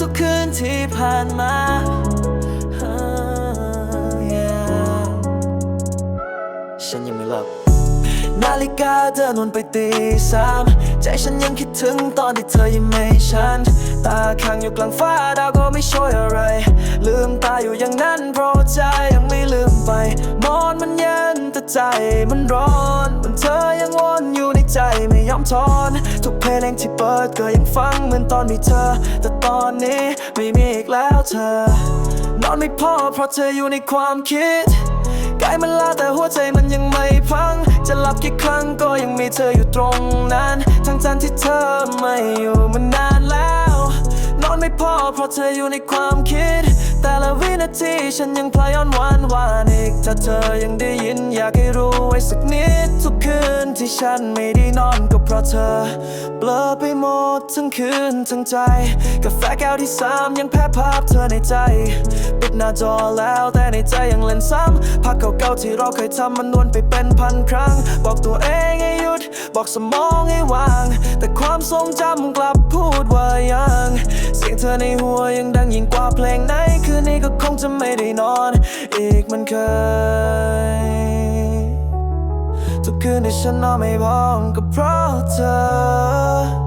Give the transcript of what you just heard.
ทุกคืนที่ผ่านมา Ah, yeah ฉันยังไม่เลิกนาฬิกาเดินวนไปตีสามใจฉันยังคิดถึงตอนที่เธอยังไม่ฉัน ตาค้างอยู่กลางฟ้าดาวก็ไม่ช่วยอะไร ลืมตาอยู่อย่างนั้นเพราะใจยังไม่ลืมไปนอนมันเย็นแต่ใจมันร้อนมันเธอยังว ใจไม่ยอมทอนทุกเพลงที่เปิดก็ยังฟังเหมือนตอนมีเธอ แต่ตอนนี้ไม่มีอีกแล้วเธอ นอนไม่พอเพราะเธออยู่ในความคิดกายมันลาแต่หัวใจมันยังไม่พัง จะหลับกี่ครั้งก็ยังมีเธออยู่ตรงนั้น ทั้งจันที่เธอไม่อยู่มัน พอเพราะเธออยู่ในความคิด แต่ละวินาทีฉันยังพลายอนวันวานอีก ถ้าเธอยังได้ยินอยากให้รู้ไว้สักนิด ทุกคืนที่ฉันไม่ได้นอนก็เพราะเธอ เบลอไปหมดทั้งคืนทั้งใจ กาแฟแก้วที่สามยังแพ้ภาพเธอในใจ ปิดหน้าจอแล้วแต่ในใจยังเล่นซ้ำภาพเก่าๆที่เราเคยทำมันวนไปเป็นพันครั้ง บอกตัวเองให้หยุด บอกสมองให้วาง แต่ความทรงจำกลับพูดว่ายัง เธอในหัวยังดังยิ่งกว่าเพลงไหน คืนนี้ก็คงจะไม่ได้นอน อีกมันเคย ทุกคืนที่ฉันนอนไม่พอก็เพราะเธอ